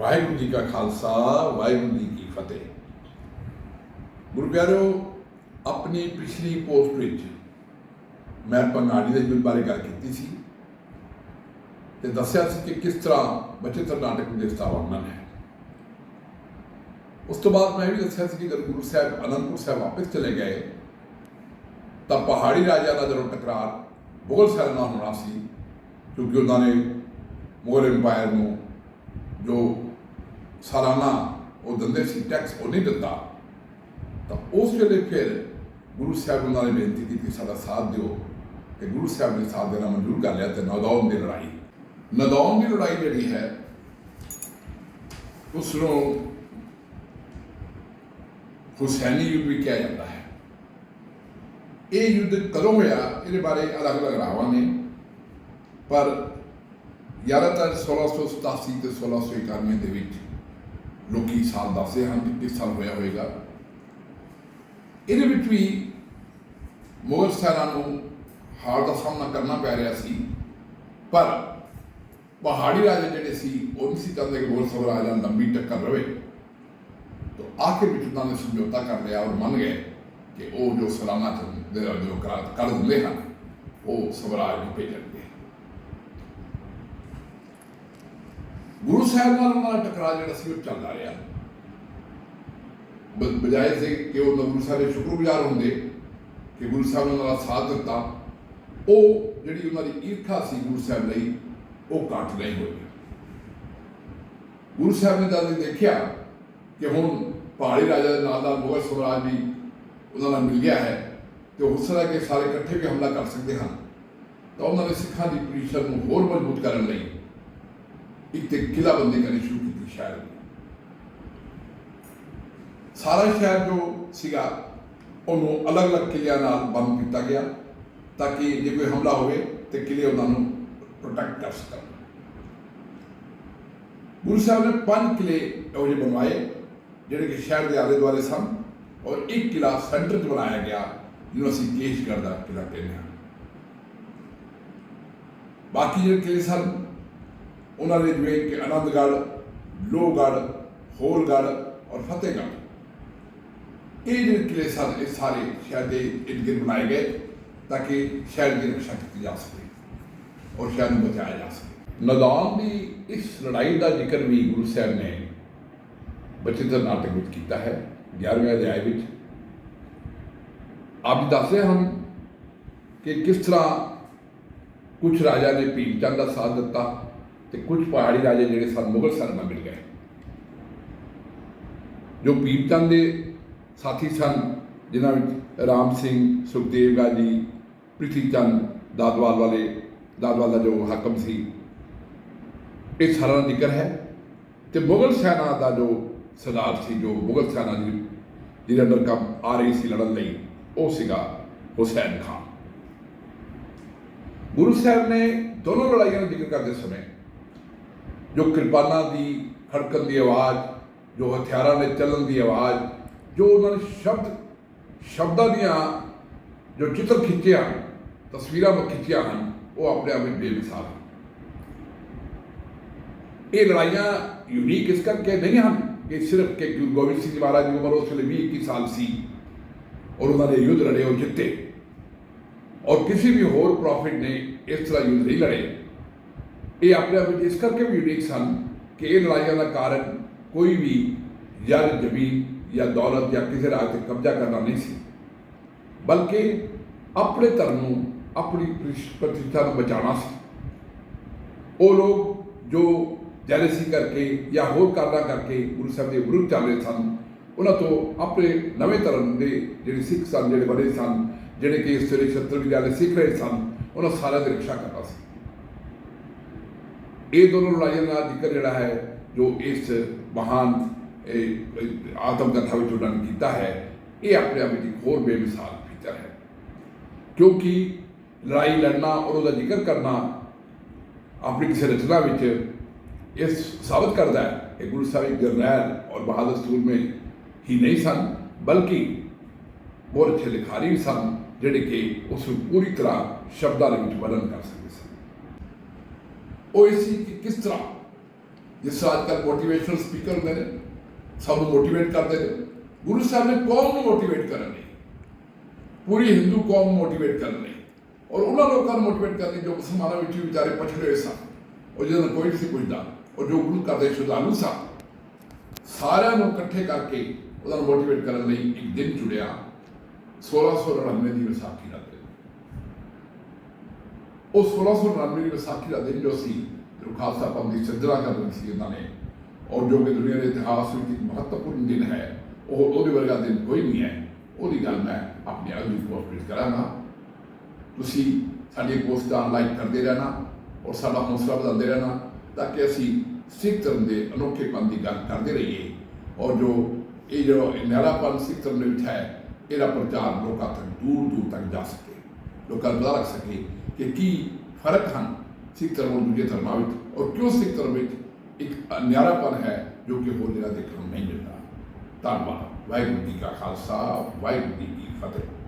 ਵਾਹਿਗੁਰੂ ਜੀ ਕਾ ਖਾਲਸਾ, ਵਾਹਿਗੁਰੂ ਜੀ ਕੀ ਫਤਿਹ। ਗੁਰੂ ਪਿਆਰਿਓ ਆਪਣੀ ਪਿਛਲੀ ਪੋਸਟ ਵਿੱਚ ਮੈਂ ਪੰਗਾੜੀ ਦੇ ਯੁੱਧ ਬਾਰੇ ਗੱਲ ਕੀਤੀ ਸੀ ਤੇ ਦੱਸਿਆ ਸੀ ਕਿ ਕਿਸ ਤਰ੍ਹਾਂ ਬਚਿੱਤਰ ਨਾਟਕ ਦੇ ਸਥਾਪਨਾ ਹੈ। ਉਸ ਤੋਂ ਬਾਅਦ ਮੈਂ ਇਹ ਵੀ ਦੱਸਿਆ ਸੀ ਕਿ ਜਦੋਂ ਗੁਰੂ ਸਾਹਿਬ ਅਨੰਦਪੁਰ ਸਾਹਿਬ ਵਾਪਸ ਚਲੇ ਗਏ, ਤਾਂ ਪਹਾੜੀ ਰਾਜਾ ਦਾ ਜਦੋਂ ਟਕਰਾਰ ਮੁਗਲ ਸੈਨਾ ਨਾਲ ਹੋਣਾ ਸੀ, ਕਿਉਂਕਿ ਉਹਨਾਂ ਨੇ ਮੁਗਲ ਇੰਪਾਇਰ ਨੂੰ ਜੋ ਸਾਲਾਨਾ ਉਹ ਦਿੰਦੇ ਸੀ ਟੈਕਸ ਉਹ ਨਹੀਂ ਦਿੱਤਾ ਤਾਂ ਉਸ ਵੇਲੇ ਫਿਰ ਗੁਰੂ ਸਾਹਿਬ ਉਹਨਾਂ ਨੇ ਬੇਨਤੀ ਕੀਤੀ, ਸਾਡਾ ਸਾਥ ਦਿਓ ਤੇ ਗੁਰੂ ਸਾਹਿਬ ਨੇ ਸਾਥ ਦੇਣਾ ਮਨਜ਼ੂਰ ਕਰ ਲਿਆ ਤੇ ਨਦੌਨ ਦੀ ਲੜਾਈ। ਨਦੌਨ ਦੀ ਲੜਾਈ ਜਿਹੜੀ ਹੈ, ਉਸ ਨੂੰ ਹੁਸੈਨੀ ਯੁੱਧ ਵੀ ਕਿਹਾ ਜਾਂਦਾ ਹੈ। ਇਹ ਯੁੱਧ ਕਦੋਂ ਹੋਇਆ, ਇਹਦੇ ਬਾਰੇ ਅਲੱਗ-ਅਲੱਗ ਰਾਵਾਂ ਨੇ। ਪਰ ਜ਼ਿਆਦਾਤਰ 1687 ਤੇ 1691 ਦੇ ਵਿੱਚ ਲੋਕੀ ਸਾਲ ਦੱਸਦੇ ਹਨ ਕਿ ਕਿਸ ਸਾਲ ਹੋਇਆ ਹੋਵੇਗਾ। ਇਹਦੇ ਵਿੱਚ ਵੀ ਮੁਗਲ ਸੈਨਾ ਨੂੰ ਹਾਰ ਦਾ ਸਾਹਮਣਾ ਕਰਨਾ ਪੈ ਰਿਹਾ ਸੀ, ਪਰ ਪਹਾੜੀ ਰਾਜੇ ਜਿਹੜੇ ਸੀ, ਉਹ ਨਹੀਂ ਸੀ ਚਾਹੁੰਦੇ ਕਿ ਮੁਗਲ ਸਵਰਾਜ ਨਾਲ ਲੰਬੀ ਟੱਕਰ ਰਹੇ ਤਾਂ ਆਖਿਰ ਵਿੱਚ ਉਹਨਾਂ ਨੇ ਸਮਝੌਤਾ ਕਰ ਲਿਆ ਔਰ ਮੰਨ ਗਏ ਕਿ ਉਹ ਜੋ ਸਲਾਨਾ ਦੇ ਜੋ ਕਰ ਦਿੰਦੇ ਹਨ, ਉਹ ਸਵਰਾਜ ਨੂੰ ਭੇਜਣ ਗੁਰੂ ਸਾਹਿਬ ਨਾਲ ਉਹਨਾਂ ਦਾ ਟਕਰਾਅ ਜਿਹੜਾ ਸੀ ਉਹ ਚੱਲਦਾ ਰਿਹਾ। ਬਜਾਏ ਸੇ ਕਿ ਉਹ ਗੁਰੂ ਸਾਹਿਬ ਦੇ ਸ਼ੁਕਰਗੁਜ਼ਾਰ ਹੁੰਦੇ ਕਿ ਗੁਰੂ ਸਾਹਿਬ ਨੇ ਉਹਨਾਂ ਦਾ ਸਾਥ ਦਿੱਤਾ। ਉਹ ਜਿਹੜੀ ਉਹਨਾਂ ਦੀ ਈਰਖਾ ਸੀ ਗੁਰੂ ਸਾਹਿਬ ਲਈ, ਉਹ ਘਟ ਨਹੀਂ ਹੋਈ। ਗੁਰੂ ਸਾਹਿਬ ਨੇ ਜਦ ਇਹ ਦੇਖਿਆ ਕਿ ਹੁਣ ਪਹਾੜੀ ਰਾਜਾ ਦੇ ਨਾਲ ਦਾ ਮੁਗਲ ਸਵਰਾਜ ਵੀ ਉਹਨਾਂ ਨਾਲ ਮਿਲ ਗਿਆ ਹੈ, ਤੇ ਉਸ ਤਰ੍ਹਾਂ ਕਿ ਸਾਰੇ ਇਕੱਠੇ ਵੀ ਹਮਲਾ ਕਰ ਸਕਦੇ ਹਨ, ਤਾਂ ਉਹਨਾਂ ਨੇ ਸਿੱਖਾਂ ਦੀ ਪੋਜੀਸ਼ਨ ਨੂੰ ਹੋਰ ਮਜ਼ਬੂਤ ਕਰਨ ਲਈ ਇੱਕ ਤੇ ਕਿਲਾਬੰਦੀ ਕਰਨੀ ਸ਼ੁਰੂ ਕੀਤੀ ਸ਼ਹਿਰ ਦੀ ਸਾਰਾ ਸ਼ਹਿਰ ਜੋ ਸੀਗਾ, ਉਹਨੂੰ ਅਲੱਗ-ਅਲੱਗ ਕਿਲਿਆਂ ਨਾਲ ਬੰਦ ਕੀਤਾ ਗਿਆ ਤਾਂ ਕਿ ਜੇ ਕੋਈ ਹਮਲਾ ਹੋਵੇ ਤੇ ਕਿਲੇ ਉਹਨਾਂ ਨੂੰ ਪ੍ਰੋਟੈਕਟ ਕਰ ਸਕਣ। ਗੁਰੂ ਸਾਹਿਬ ਨੇ ਪੰਜ ਕਿਲੇ ਇਹੋ ਜਿਹੇ ਬਣਵਾਏ, ਜਿਹੜੇ ਕਿ ਸ਼ਹਿਰ ਦੇ ਆਲੇ ਦੁਆਲੇ ਸਨ ਔਰ ਇੱਕ ਕਿਲਾ ਸੈਂਟਰ 'ਚ ਬਣਾਇਆ ਗਿਆ, ਜਿਹਨੂੰ ਅਸੀਂ ਕੇਸ਼ਗੜ੍ਹ ਦਾ ਕਿਲਾ ਕਹਿੰਦੇ ਹਾਂ। ਬਾਕੀ ਜਿਹੜੇ ਕਿਲੇ ਸਨ ਉਹਨਾਂ ਦੇ ਜਿਵੇਂ ਕਿ ਆਨੰਦਗੜ੍ਹ, ਲੋਹਗੜ੍ਹ ਹੋਲਗੜ੍ਹ ਔਰ ਫਤਿਹਗੜ੍ਹ। ਇਹ ਜਿਹੜੇ ਕਿਲੇ ਸਨ, ਇਹ ਸਾਰੇ ਸ਼ਹਿਰ ਦੇ ਇਰਦ ਗਿਰਦ ਬਣਾਏ ਗਏ ਤਾਂ ਕਿ ਸ਼ਹਿਰ ਦੀ ਰੱਖਿਆ ਕੀਤੀ ਜਾ ਸਕੇ ਔਰ ਸ਼ਹਿਰ ਨੂੰ ਬਚਾਇਆ ਜਾ ਸਕੇ। ਨਦਾਨ ਦੀ ਇਸ ਲੜਾਈ ਦਾ ਜ਼ਿਕਰ ਵੀ ਗੁਰੂ ਸਾਹਿਬ ਨੇ ਬਚਿੱਤਰ ਨਾਟਕ ਵਿੱਚ ਕੀਤਾ ਹੈ 11ਵੇਂ ਅਧਿਆਇ ਵਿੱਚ। ਆਪ ਜੀ ਦੱਸਦੇ ਹਨ ਕਿ ਕਿਸ ਤਰ੍ਹਾਂ ਕੁਝ ਰਾਜਾ ਨੇ ਭੀਮਚੰਦ ਦਾ ਸਾਥ ਦਿੱਤਾ ਤੇ ਕੁਝ ਪਹਾੜੀ ਰਾਜੇ ਜਿਹੜੇ ਸਨ, ਮੁਗਲ ਸਨ ਨਾਲ ਮਿਲ ਗਏ। ਜੋ ਭੀਮਚੰਦ ਦੇ ਸਾਥੀ ਸਨ, ਜਿਨ੍ਹਾਂ ਵਿੱਚ ਰਾਮ ਸਿੰਘ, ਸੁਖਦੇਵ ਗਾਜੀ ਪ੍ਰਿਥੀ ਚੰਦ ਦਾਦਵਾਲ ਵਾਲੇ ਦਾਦਵਾਲ ਦਾ ਜੋ ਹਾਕਮ ਸੀ, ਇਹ ਸਾਰਾ ਦਾ ਜ਼ਿਕਰ ਹੈ। ਤੇ ਮੁਗਲ ਸੈਨਾ ਦਾ ਜੋ ਸਰਦਾਰ ਸੀ, ਜੋ ਮੁਗਲ ਸੈਨਾ ਦੀ ਜਿਹਦੇ ਅੰਦਰ ਕੰਮ ਆ ਰਹੀ ਸੀ ਲੜਨ ਲਈ, ਉਹ ਸੀਗਾ ਹੁਸੈਨ ਖਾਨ। ਗੁਰੂ ਸਾਹਿਬ ਨੇ ਦੋਨੋਂ ਲੜਾਈਆਂ ਦਾ ਜ਼ਿਕਰ ਕਰਦੇ ਸਮੇਂ ਜੋ ਕਿਰਪਾਨਾਂ ਦੀ ਖੜਕਣ ਦੀ ਆਵਾਜ਼ ਜੋ ਹਥਿਆਰਾਂ ਦੇ ਚੱਲਣ ਦੀ ਆਵਾਜ਼ ਜੋ ਉਹਨਾਂ ਨੇ ਸ਼ਬਦ ਸ਼ਬਦਾਂ ਦੀਆਂ ਜੋ ਚਿੱਤਰ ਖਿੱਚੇ ਹਨ ਤਸਵੀਰਾਂ ਵਿੱਚ ਖਿੱਚੀਆਂ ਹਨ ਉਹ ਆਪਣੇ ਆਪ ਵਿੱਚ ਬੇਮਿਸਾਲ ਹਨ ਇਹ ਲੜਾਈਆਂ ਯੂਨੀਕ ਇਸ ਕਰਕੇ ਨਹੀਂ ਹਨ ਕਿ ਸਿਰਫ ਕਿ ਗੁਰੂ ਗੋਬਿੰਦ ਸਿੰਘ ਜੀ ਮਹਾਰਾਜ ਦੀ ਉਮਰ ਉਸ ਵੇਲੇ 20 21 ਸਾਲ ਸੀ ਔਰ ਉਹਨਾਂ ਨੇ ਯੁੱਧ ਲੜੇ ਉਹ ਜਿੱਤੇ ਔਰ ਕਿਸੇ ਵੀ ਹੋਰ ਪ੍ਰੋਫਿਟ ਨੇ ਇਸ ਤਰ੍ਹਾਂ ਯੁੱਧ ਨਹੀਂ ਲੜੇ ਇਹ ਆਪਣੇ ਆਪ ਵਿੱਚ ਇਸ ਕਰਕੇ ਵੀ ਯੂਨੀਕ ਸਨ ਕਿ ਇਹ ਲੜਾਈਆਂ ਦਾ ਕਾਰਨ ਕੋਈ ਵੀ ਯਾਰ ਜ਼ਮੀਨ ਜਾਂ ਦੌਲਤ ਜਾਂ ਕਿਸੇ ਰਾਜ ਤੇ ਕਬਜ਼ਾ ਕਰਨਾ ਨਹੀਂ ਸੀ। ਬਲਕਿ ਆਪਣੇ ਧਰਮ ਨੂੰ, ਆਪਣੀ ਪ੍ਰਿਸ਼- ਪ੍ਰਤਿਸ਼ਠਾ ਨੂੰ ਬਚਾਉਣਾ ਸੀ। ਉਹ ਲੋਕ ਜੋ ਜੈਲਸੀ ਕਰਕੇ ਜਾਂ ਹੋਰ ਕਾਰਨਾਂ ਕਰਕੇ ਗੁਰੂ ਸਾਹਿਬ ਦੇ ਵਿਰੁੱਧ ਚੱਲ ਰਹੇ ਸਨ, ਉਹਨਾਂ ਤੋਂ ਆਪਣੇ ਨਵੇਂ ਧਰਮ ਦੇ ਜਿਹੜੇ ਸਿੱਖ ਸਨ, ਜਿਹੜੇ ਬੜੇ ਸਨ, ਜਿਹੜੇ ਕਿ ਇਸ ਵੇਲੇ ਛੱਤਰ ਵਿਦਿਆਲੇ ਸਿੱਖ ਰਹੇ ਸਨ, ਉਹਨਾਂ ਸਾਰਿਆਂ ਦੀ ਰੱਖਿਆ ਕਰਨਾ ਸੀ। ਇਹ ਦੋਨੋਂ ਲੜਾਈਆਂ ਦਾ ਜ਼ਿਕਰ ਜਿਹੜਾ ਹੈ ਜੋ ਇਸ ਮਹਾਨ ਇਹ, ਆਤਮ ਕਥਾ ਵਿੱਚ ਉਹਨਾਂ ਨੇ ਕੀਤਾ ਹੈ ਇਹ ਆਪਣੇ ਆਪ ਵਿੱਚ ਇੱਕ ਹੋਰ ਬੇਮਿਸਾਲ ਫੀਚਰ ਹੈ। ਕਿਉਂਕਿ ਲੜਾਈ ਲੜਨਾ ਔਰ ਉਹਦਾ ਜ਼ਿਕਰ ਕਰਨਾ ਆਪਣੀ ਕਿਸੇ ਰਚਨਾ ਵਿੱਚ ਇਹ ਸਾਬਤ ਕਰਦਾ ਹੈ। ਕਿ ਗੁਰੂ ਸਾਹਿਬ ਜਰਨੈਲ ਔਰ ਬਹਾਦਰ ਸੂਰਮੇ ਹੀ ਨਹੀਂ ਸਨ ਬਲਕਿ ਬਹੁਤ ਅੱਛੇ ਲਿਖਾਰੀ ਵੀ ਸਨ ਜਿਹੜੇ ਕਿ ਉਸ ਨੂੰ ਪੂਰੀ ਤਰ੍ਹਾਂ ਸ਼ਬਦਾਂ ਦੇ ਵਿੱਚ ਵਰਣਨ ਕਰ ਸਕਦੇ ਸਨ। ਉਹ ਇਹ ਸੀ ਕਿ ਕਿਸ ਤਰ੍ਹਾਂ? ਜਿਸ ਤਰ੍ਹਾਂ ਅੱਜ ਕੱਲ੍ਹ ਮੋਟੀਵੇਸ਼ਨਲ ਸਪੀਕਰ ਹੁੰਦੇ ਨੇ, ਸਭ ਨੂੰ ਮੋਟੀਵੇਟ ਕਰਦੇ ਨੇ। ਗੁਰੂ ਸਾਹਿਬ ਨੇ ਕੌਮ ਨੂੰ ਮੋਟੀਵੇਟ ਕਰਨ ਲਈ, ਪੂਰੀ ਹਿੰਦੂ ਕੌਮ ਨੂੰ ਮੋਟੀਵੇਟ ਕਰਨ ਲਈ। ਔਰ ਉਹਨਾਂ ਲੋਕਾਂ ਨੂੰ ਮੋਟੀਵੇਟ ਕਰਨ ਲਈ ਜੋ ਮੁਸਲਮਾਨਾਂ ਵਿੱਚ ਵਿਚਾਰੇ ਪਛੜੇ ਹੋਏ ਸਨ, ਉਹ ਜਿਹਨਾਂ ਨੂੰ ਕੋਈ ਨਹੀਂ ਸੀ ਪੁੱਛਦਾ ਔਰ ਜੋ ਗੁਰੂ ਘਰ ਦੇ ਸ਼ਰਧਾਲੂ ਸਨ, ਸਾਰਿਆਂ ਨੂੰ ਇਕੱਠੇ ਕਰਕੇ ਉਹਨਾਂ ਨੂੰ ਮੋਟੀਵੇਟ ਕਰਨ ਲਈ ਇੱਕ ਦਿਨ ਜੁੜਿਆ। 1699 ਦੀ ਵਿਸਾਖੀ ਦਾ ਉਹ 1699 ਦੀ ਵਿਸਾਖੀ ਦਾ ਦਿਨ ਜੋ ਸੀ ਜੋ ਖਾਲਸਾ ਪੰਥ ਦੀ ਸਿਰਜਣਾ ਕਰਨ ਸੀ ਇਹਨਾਂ ਨੇ। ਔਰ ਜੋ ਕਿ ਦੁਨੀਆ ਦੇ ਇਤਿਹਾਸ ਵਿੱਚ ਇੱਕ ਮਹੱਤਵਪੂਰਨ ਦਿਨ ਹੈ, ਉਹ ਉਹਦੇ ਵਰਗਾ ਦਿਨ ਕੋਈ ਨਹੀਂ ਹੈ। ਉਹਦੀ ਗੱਲ ਮੈਂ ਆਪਣੇ ਅਗਲੀ ਪੋਸਟ ਵਿੱਚ ਕਰਾਂਗਾ। ਤੁਸੀਂ ਸਾਡੀ ਪੋਸਟਾਂ ਲਾਈਕ ਕਰਦੇ ਰਹਿਣਾ ਔਰ ਸਾਡਾ ਹੌਸਲਾ ਵਧਾਉਂਦੇ ਰਹਿਣਾ ਤਾਂ ਕਿ ਅਸੀਂ ਸਿੱਖ ਧਰਮ ਦੇ ਅਨੋਖੇਪਨ ਦੀ ਗੱਲ ਕਰਦੇ ਰਹੀਏ। ਔਰ ਜੋ ਇਹ ਜੋ ਨਿਆਰਾਪਨ ਸਿੱਖ ਧਰਮ ਦੇ ਵਿੱਚ ਹੈ, ਇਹਦਾ ਪ੍ਰਚਾਰ ਲੋਕਾਂ ਤੱਕ ਦੂਰ ਦੂਰ ਤੱਕ ਜਾ ਸਕੇ। ਲੋਕਾਂ ਨੂੰ ਪਤਾ ਲੱਗ ਸਕੇ ਕਿ ਕੀ ਫ਼ਰਕ ਹਨ ਸਿੱਖ ਧਰਮ ਔਰ ਦੂਜੇ ਧਰਮਾਂ ਵਿੱਚ ਔਰ ਕਿਉਂ ਸਿੱਖ ਧਰਮ ਵਿੱਚ ਇੱਕ ਨਿਆਰਾਪਨ ਹੈ ਜੋ ਕਿ ਹੋਰ ਜਗ੍ਹਾ ਦੇਖਣ ਨੂੰ ਨਹੀਂ ਮਿਲਦਾ ਧੰਨਵਾਦ ਵਾਹਿਗੁਰੂ ਜੀ ਕਾ ਖਾਲਸਾ ਵਾਹਿਗੁਰੂ ਜੀ ਕੀ ਫਤਿਹ